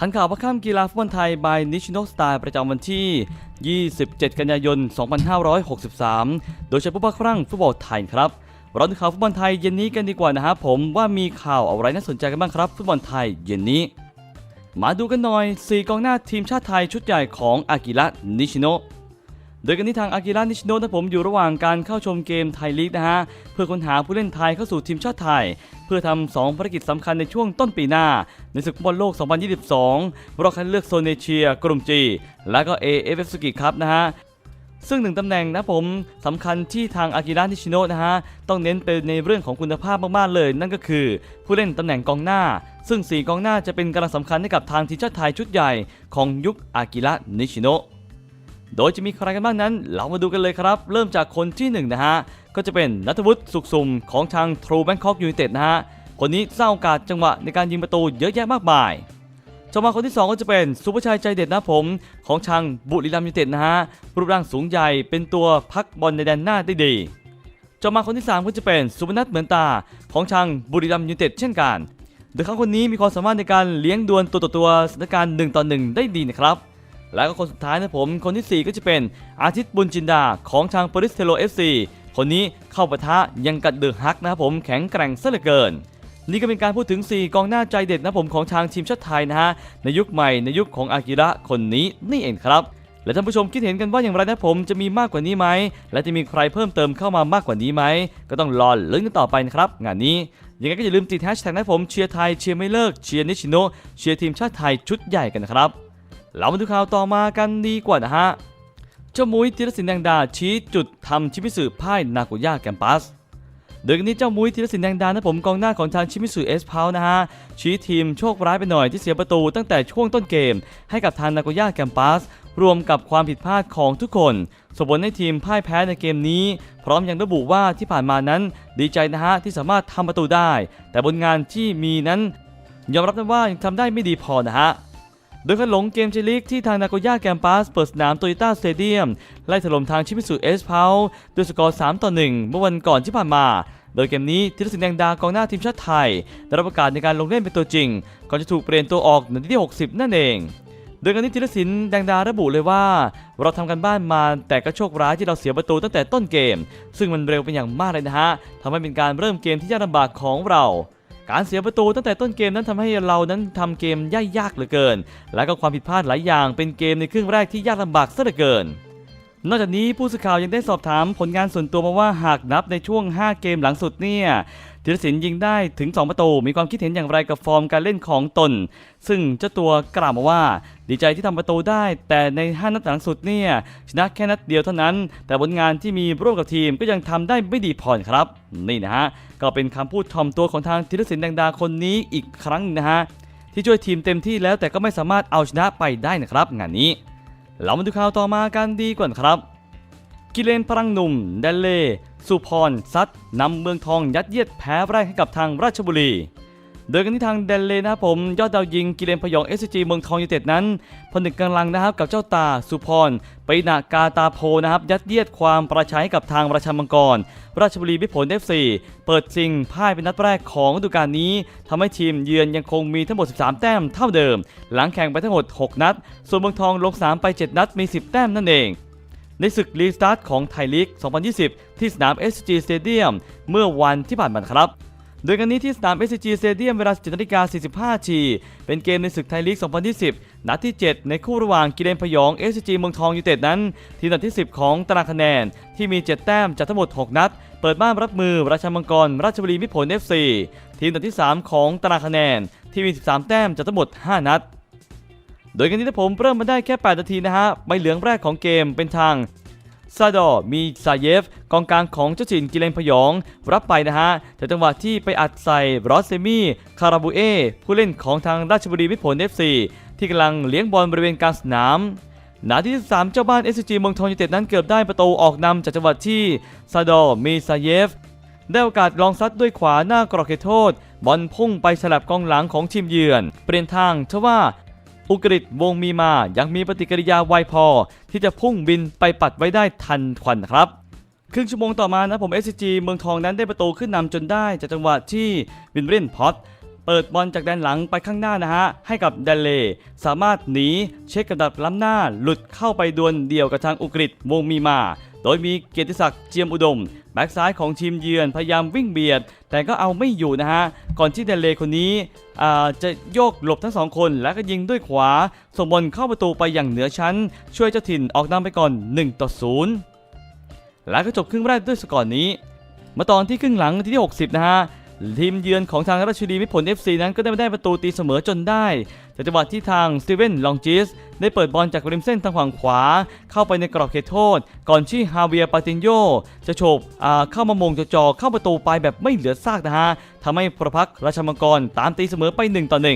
ทันข่าวพระข้ามกีฬาฟุตบอลไทย by National Style ประจำวันที่ 27 กันยายน 2563 โดยเฉพาะครั้งฟุตบอลไทยครับร้อนข่าวฟุตบอลไทยเย็นนี้กันดีกว่านะครับผมว่ามีข่าวอะไรน่าสนใจกันบ้างครับ ฟุตบอลไทยเย็นนี้ มาดูกันหน่อย 4 กองหน้าทีมชาติไทยชุดใหญ่ของอากิระนิชิโนะ โดยกันที่ทางอากิระนิชิโนะนะผมอยู่ระหว่างการเข้าชมเกมไทยลีกนะฮะ เพื่อค้นหาผู้เล่นไทยเข้าสู่ทีมชาติไทย เพื่อทำ2ภารกิจสำคัญในช่วงต้นปีหน้า ในศึกบอลโลก 2022 รอบคัดเลือกโซนเอเชีย กลุ่มจีและก็ AFF สกิครับนะฮะซึ่งหนึ่งตำแหน่งนะผมสำคัญที่ทางอากิระนิชิโนะนะฮะ ต้องเน้นเป็นในเรื่องของคุณภาพมากๆเลย นั่นก็คือ ผู้เล่นตำแหน่งกองหน้า ซึ่ง 4 กองหน้าจะเป็นกำลังสำคัญให้กับทางทีมชาติไทยชุดใหญ่ของยุคอากิระนิชิโนะ โดยจะมีใครกันบ้างนั้น เรามาดูกันเลยครับ เริ่มจากคนที่1นะฮะ ก็จะเป็นนัทวุฒิสุขสุมของทาง True Bangkok United นะฮะ คนนี้สร้างโอกาสจังหวะในการยิงประตูเยอะแยะมากมายต่อมาคนที่ 2 ก็จะเป็นสุภชัยใจเด็ดนะผมของทางบุรีรัมย์ยูไนเต็ดนะฮะรูปร่างสูงใหญ่เป็นตัวพักบอลในแดนหน้าได้ดีต่อมาคนที่ 3 ก็จะเป็นสุพนัทเหมือนตาของทางบุรีรัมย์ยูไนเต็ดเช่นกันโดยเขาคนนี้มีความสามารถในการเลี้ยงดวลตัวต่อตัวสถานการณ์1ต่อ1ได้ดีนะครับ แล้วก็คนสุดท้ายนะผมคนทีสี่ 4 ก็จะเป็นอาทิตย์บุญจินดาของทางปริสเทโล FC คนนี้เข้าปะทะยังกัดเดือดฮักนะครับผมแข็งแกร่งซะเหลือเกิน นี่ก็เป็นการพูดถึง 4 กองหน้าใจเด็ดนะผมของทางทีมชาติไทยนะฮะในยุคใหม่ในยุคของอากิระคนนี้นี่เองครับและท่านผู้ชมคิดเห็นกันว่าอย่างไรนะผมจะมีมากกว่านี้ไหม และจะมีใครเพิ่มเติมเข้ามามากกว่านี้ไหม ก็ต้องรอลุ้นกันต่อไปนะครับ งานนี้ ยังไงก็อย่าลืมติดแฮชแท็กนะผมเชียร์ไทยเชียร์ไม่เลิกเชียร์นิชิโนเชียร์ทีมชาติไทยชุดใหญ่กันนะครับ เรามาดูข่าวต่อมากันดีกว่านะฮะ เจ้ามุ้ยธีรศิลป์แดงดาชี้จุดทำชิมิสึพ่ายนาโกย่าแกมปัสโดยกันนี้เจ้ามุ้ยธีรศิลป์แดงดานะผมกองหน้าของทางชิมิสึเอสพาวนะฮะ ชี้ทีมโชคร้ายไปหน่อยที่เสียประตูตั้งแต่ช่วงต้นเกม ให้กับทางนาโกย่าแกมปัสรวมกับความผิดพลาดของทุกคนส่งผลให้ทีมพ่ายแพ้ในเกมนี้ พร้อมยังระบุว่าที่ผ่านมานั้น ดีใจนะฮะที่สามารถทำประตูได้ แต่บนงานที่มีนั้น ยอมรับนะว่ายังทำได้ไม่ดีพอนะฮะ โดยขนหลงเกมเจลีกที่ทางนาโกย่าแกมปัสเปิดสนามโตโยต้าสเตเดียมไล่ถล่มทางชิมิสุเอสพาวด้วยสกอร์ 3 ต่อ 1 เมื่อวันก่อนที่ผ่านมาโดยเกมนี้ธีรศิลป์แดงดากองหน้าทีมชาติไทยได้รับโอกาสในการลงเล่นเป็นตัวจริง ก่อนจะถูกเปลี่ยนตัวออกในทีที่60 นั่นเอง โดยการนี้ธีรศิลป์แดงดาระบุเลยว่า เราทำกันบ้านมาแต่ก็โชคร้ายที่เราเสียประตูตั้งแต่ต้นเกม ซึ่งมันเร็วเป็นอย่างมากเลยนะฮะทำให้เป็นการเริ่มเกมที่ยากลำบากของเรา การเสียประตูตั้งแต่ต้นเกมนั้นทำให้เรานั้นทำเกมย่ายยากเหลือเกิน และก็ความผิดพลาดหลายอย่างเป็นเกมในครึ่งแรกที่ยากลำบากซะเหลือเกิน นอกจากนี้ผู้สื่อข่าวยังได้สอบถามผลงานส่วนตัวมาว่าหากนับในช่วง 5 เกมหลังสุดเนี่ยธีรศิลป์ยิงได้ถึง 2 ประตู มีความคิดเห็นอย่างไรกับฟอร์มการเล่นของตน ซึ่งเจ้าตัวกล่าวมาว่า ดีใจที่ทำประตูได้ แต่ใน 5 นัดหลังสุดเนี่ยชนะแค่นัดเดียวเท่านั้น แต่ผลงานที่มีร่วมกับทีมก็ยังทำได้ไม่ดีพอครับ นี่นะฮะ ก็เป็นคำพูดถ่อมตัวของทางธีรศิลป์แดงดาคนนี้อีกครั้งนะฮะที่ช่วยทีมเต็มที่แล้วแต่ก็ไม่สามารถเอาชนะไปได้นะครับ งานนี้ เรามาดูข่าวต่อมากันดีกว่าครับ กิเลนพลังหนุ่มเดลเล่สุพรซัดนำเมืองทองยัดเยียดแพ้แรกให้กับทางราชบุรี โดยกันที่ทางเดนเล่นะครับผมยอดดาวยิงกิเลนพยองเอสจีเมืองทองยูไนเต็ดนั้นผนึกกำลังนะครับกับเจ้าตาสุพรไปนากาตาโพนะครับยัดเยียดความประชัยกับทางราชมังกร ราชบุรีพิผล FC เปิดซิงพ่ายเป็นนัดแรกของฤดูกาลนี้ทำให้ทีมเยือนยังคงมีทั้งหมด 13 แต้มเท่าเดิม หลังแข่งไปทั้งหมด 6 นัด ส่วนเมืองทองลงสนามไป 7 นัดมี 10 แต้มนั่นเองในศึกรีสตาร์ทของไทยลีก 2020 ที่สนาม SG Stadium เมื่อวันที่ผ่านมาครับ โดยกันนี้ที่สนาม SG Stadium เวลา 17นาฬิกา45ทีเป็นเกมในศึกไทยลีก 2020 นัดที่ 7 ในคู่ระหว่างกิเลนพยอง SG เมืองทองยูไนเต็ดนั้น ทีมอันดับที่ 10 ของตารางคะแนน ที่มี 7 แต้มจากทั้งหมด 6 นัด เปิดบ้านรับมือ ราชมังกร ราชบุรีมิตรผล FC ทีมอันดับที่ 3 ของตารางคะแนน ที่มี 13 แต้มจากทั้งหมด 5 นัด โดยกันนี้ถ้าผมเริ่มมาได้แค่ 8 นาทีนะฮะใบเหลืองแรกของเกมเป็นทาง ซาดอมีซาเยฟ กองกลางของเจ้าถิ่นกิเลนพยอง รับไปนะฮะแต่จังหวะที่ไปอัดใส่รอสเซมี่คาราบูเอผู้เล่นของทางราชบุรีมิตรผล FC ที่กำลังเลี้ยงบอลบริเวณกลางสนามนาทีที่ 3 เจ้าบ้าน SCG เมืองทองยูไนเต็ดนั้นเกือบได้ประตูออกนำจากจังหวะที่ซาดอมีซาเยฟ ได้โอกาสลองซัดด้วยขวาหน้ากรอบเขตโทษ บอลพุ่งไปสลับกองหลังของทีมเยือน เปลี่ยนทางทว่า อุกฤษวงมีมายังมีปฏิกิริยาไวพอ ที่จะพุ่งบินไปปัดไว้ได้ทันควันครับครึ่งชั่วโมงต่อมานะผม SCG เมืองทองนั้นได้ประตูขึ้นนำจนได้ จากจังหวะที่วินเรนพอตเปิดบอลจากแดนหลังไปข้างหน้านะฮะ ให้กับเดเล สามารถหนีเช็คกับดับล้ำหน้า หลุดเข้าไปดวลเดี่ยวกับทางอุกฤษวงมีมา โดยมีเกียรติศักดิ์เจียมอุดม แบ็กซ้ายของทีมเยือนพยายามวิ่งเบียด แต่ก็เอาไม่อยู่นะฮะ ก่อนที่เดเลคนนี้จะโยกหลบทั้งสองคนแล้วก็ยิงด้วยขวาส่งบอลเข้าประตูไปอย่างเหนือชั้น ช่วยเจ้าถิ่นออกนำไปก่อน1ต่อ0แล้วก็จบครึ่งแรกด้วยสกอร์นี้ มาตอนที่ครึ่งหลังทีที่ 60 นะฮะทีมเยือนของทางราชบุรีมิผล FC นั้นก็ได้มาได้ประตูตีเสมอจนได้ จากจังหวะที่ทางสตีเวนลองจิสได้เปิดบอลจากริมเส้นทางฝั่งขวา เข้าไปในกรอบเขตโทษ ก่อนที่ฮาเวียร์ปาตินโยจะโฉบเข้ามามงจ่อเข้าประตูไปแบบไม่เหลือซากนะฮะทำให้ประพักราชมังกรตามตีเสมอไป1ต่อ1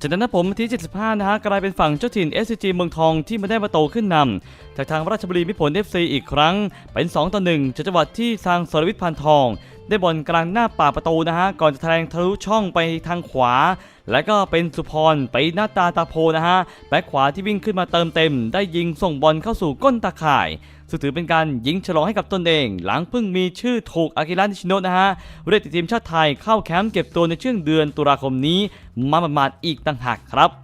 จากนั้นผมที่ 75 นะฮะกลายเป็นฝั่งเจ้าถิ่น SCG เมืองทองที่มาได้ประตูขึ้นนำจากทางราชบุรีมิตรผล FC อีกครั้งเป็น 2 ต่อ 1จากจังหวะที่ทางสรวิทย์พันทอง ได้บอลกลางหน้าป่ากประตูนะฮะก่อนจะแทงทะลุช่องไปทางขวา และก็เป็นสุพรไปหน้าตาตาโพนะฮะแบ็คขวาที่วิ่งขึ้นมาเติมเต็ม ได้ยิงส่งบอลเข้าสู่ก้นตาข่ายซึ่งถือเป็นการยิงฉลองให้กับตนเอง หลังเพิ่งมีชื่อถูกอากิระนิชิโนะนะฮะเรียกติดทีมชาติไทยเข้าแคมป์เก็บตัวในช่วงเดือนตุลาคมนี้ มาประมาณๆอีกต่างหากครับ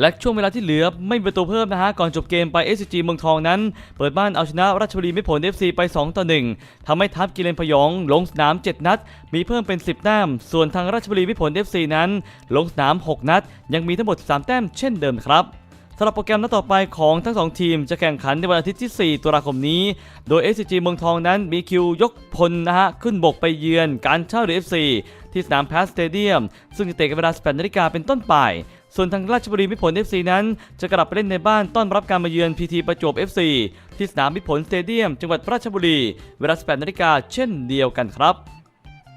และช่วงเวลาที่เหลือไม่มีประตูเพิ่มนะฮะก่อนจบเกมไป SCG เมืองทองนั้น เปิดบ้านเอาชนะราชบุรีมิตรผล FC ไป 2 ต่อ 1ทำให้ทัพกิเลนพยองลงสนาม 7 นัด มีเพิ่มเป็น 10 แต้ม ส่วนทางราชบุรีมิตรผล FC นั้น ลงสนาม 6 นัด ยังมีทั้งหมด 3 แต้มเช่นเดิมครับสำหรับโปรแกรมนัดต่อไปของทั้ง 2 ทีมจะแข่งขันในวันอาทิตย์ที่ 4 ตุลาคมนี้ โดย SCG เมืองทองนั้นมีคิวยกพลนะฮะ ขึ้นบกไปเยือนการเช่าหรือ FC ที่สนามแพสสเตเดียม ซึ่งจะเตะกันเวลา 18นาฬิกาเป็นต้นไป ส่วนทางราชบุรีมิผล FC นั้น จะกลับไปเล่นในบ้านต้อนรับการมาเยือน PT ประจวบ FC ที่สนามมิผลสเตเดียม จังหวัดราชบุรี เวลา 18นาฬิกาเช่นเดียวกันครับ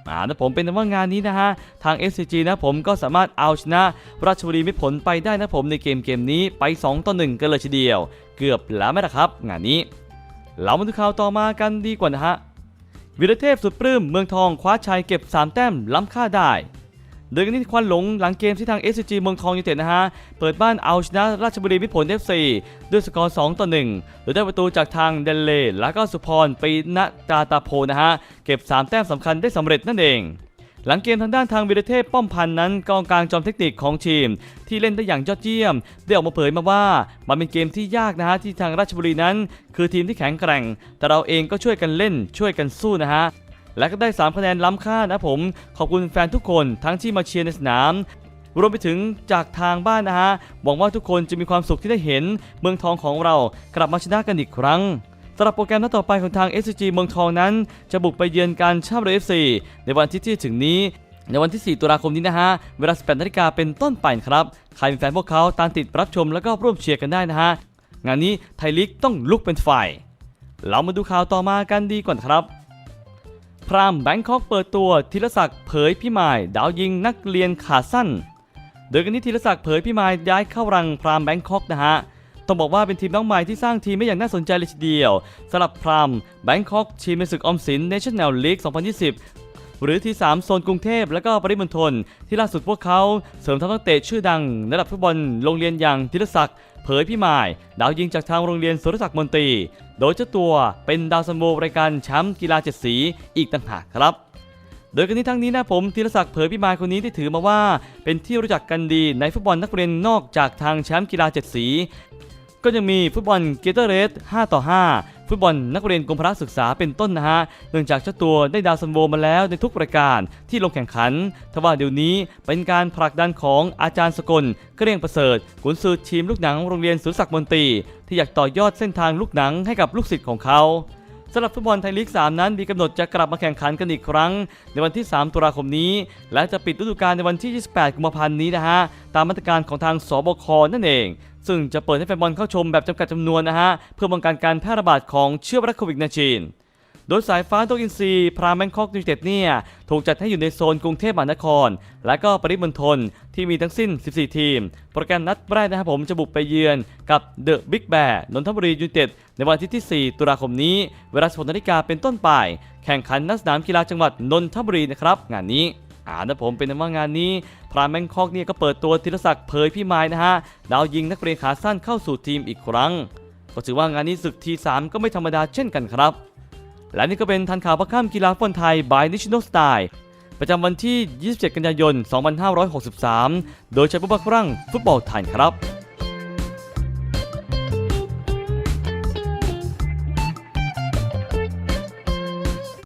อ่านะผมเป็นว่างานนี้นะฮะ ทาง SCG นะผมก็สามารถเอาชนะ ราชบุรีมิผลไปได้นะผมในเกมเกมนี้ไป 2 ต่อ 1 กันเลยทีเดียว เกือบแล้วไหมล่ะครับ งานนี้ เรามาดูข่าวต่อมากันดีกว่านะฮะวิรเทพสุดปลื้มเมืองทองคว้าชัยเก็บ 3 แต้มล้ำค่าได้ โดยกันที่ควันหลงหลังเกมที่ทาง SCG เมืองทองยูไนเต็ดนะฮะ เปิดบ้านเอาชนะราชบุรีมิตรผล FC ด้วยสกอร์ 2 ต่อ 1 โดยได้ประตูจากทางเดนเลแล้วก็สุพรปีนตาตาโพนะฮะ เก็บ 3 แต้มสำคัญได้สำเร็จนั่นเองหลังเกมทางด้านทางวิรเทพป้อมพันนั้นกองกลางจอมเทคนิคของทีม ที่เล่นได้อย่างยอดเยี่ยม ได้ออกมาเผยมาว่า มันเป็นเกมที่ยากนะฮะที่ทางราชบุรีนั้น คือทีมที่แข็งแกร่ง แต่เราเองก็ช่วยกันเล่นช่วยกันสู้นะฮะ และก็ได้ 3 คะแนนล้ำค่านะผม ขอบคุณแฟนทุกคนทั้งที่มาเชียร์ในสนามรวมไปถึงจากทางบ้านนะฮะหวังว่าทุกคนจะมีความสุขที่ได้เห็นเมืองทองของเรากลับมาชนะกันอีกครั้งสำหรับโปรแกรมนัดต่อไปของทาง SCG เมืองทองนั้น จะบุกไปเยือนการชาบเรือ FC ในวันที่ที่ถึงนี้ ในวันที่ 4 ตุลาคมนี้นะฮะ เวลา 18นาฬิกาเป็นต้นไปครับใครเป็นแฟนพวกเขาตามติดรับชมแล้วก็ร่วมเชียร์กันได้นะฮะงานนี้ไทยลีกต้องลุกเป็นไฟเรามาดูข่าวต่อมากันดีก่อนครับ พรามแบงคอกเปิดตัวธีรศักดิ์เผยพี่หมาย ดาวยิงนักเรียนขาสั้น โดยกันนี้ธีรศักดิ์เผยพี่หมายย้ายเข้ารังพรามแบงคอกนะฮะต้องบอกว่าเป็นทีมน้องใหม่ที่สร้างทีมไม่อย่างน่าสนใจเลยทีเดียวสำหรับพรามแบงคอกทีมในศึกออมสินเนชั่นแนลลีก 2020 หรือที่ 3 โซนกรุงเทพและก็ปริมณฑลที่ล่าสุดพวกเขาเสริมทัพนักเตะชื่อดังระดับฟุตบอลโรงเรียนอย่างธีรศักดิ์ เผยพี่หมาย ดาวยิงจากทางโรงเรียนสุรศักดิ์มนตรี โดยเจ้าตัวเป็นดาวซัมโบรายการแชมป์กีฬาเจ็ดสีอีกต่างหากครับโดยกันนี้ทั้งนี้นะผมธีรศักดิ์เผยพิมายคนนี้ที่ถือมาว่า เป็นที่รู้จักกันดีในฟุตบอลนักเรียนนอกจากทางแชมป์กีฬาเจ็ดสี ก็ยังมีฟุตบอลเกเตอร์เรส5ต่อ 5 ฟุตบอลนักเรียนกรมพละศึกษาเป็นต้นนะฮะ เนื่องจากเจ้าตัวได้ดาวซันโวมาแล้วในทุกรายการที่ลงแข่งขัน ทว่าเดี๋ยวนี้เป็นการผลักดันของอาจารย์สกลเกรียงประเสริฐกุนซือทีมลูกหนังโรงเรียนสุรศักดิ์มนตรี ที่อยากต่อยอดเส้นทางลูกหนังให้กับลูกศิษย์ของเขาสำหรับฟุตบอลไทยลีก 3 นั้นมีกำหนดจะกลับมาแข่งขันกันอีกครั้ง ในวันที่ 3 ตุลาคมนี้ และจะปิดฤดูกาลในวันที่ 28 กุมภาพันธ์นี้นะฮะ ตามมาตรการของทางสบคนั่นเอง ซึ่งจะเปิดให้แฟนบอลเข้าชมแบบจำกัดจำนวนนะฮะ เพื่อป้องกันการแพร่ระบาดของเชื้อไวรัสโควิด -19 โดยสายฟ้าโตกินซีพราแมงคอกยูนเต็ดเนี่ย ถูกจัดให้อยู่ในโซนกรุงเทพมหานคร และก็ปริมณฑลที่มีทั้งสิ้น 14 ทีม โปรแกรมนัดแรกนะครับผมจะบุกไปเยือนกับเดอะบิ๊กแบร์นนทบุรียูนเต็ดในวันอาที่ที่ 4 ตุลาคมนี้ เวลา16นาฬิกาเป็นต้นไป แข่งขันณสนามกีฬาจังหวัดนนทบุรีนะครับ งานนี้ อ่านะผมเป็นว่างานนี้ พรามแมงคอกเนี่ยก็เปิดตัวธีรศักดิ์เผยพี่ไม้นะฮะดาวยิงนักเรียนขาสั้นเข้าสู่ทีมอีกครั้ง ก็ถือว่างานนี้ศึกทีสามก็ไม่ธรรมดาเช่นกันครับ และนี่ก็เป็นทันข่าวประข้ามกีฬาฟุตบอลไทย by National Style ประจำวันที่ 27 กันยายน 2563 โดยใช้ผู้บักรั่งฟุตบอลไทยครับ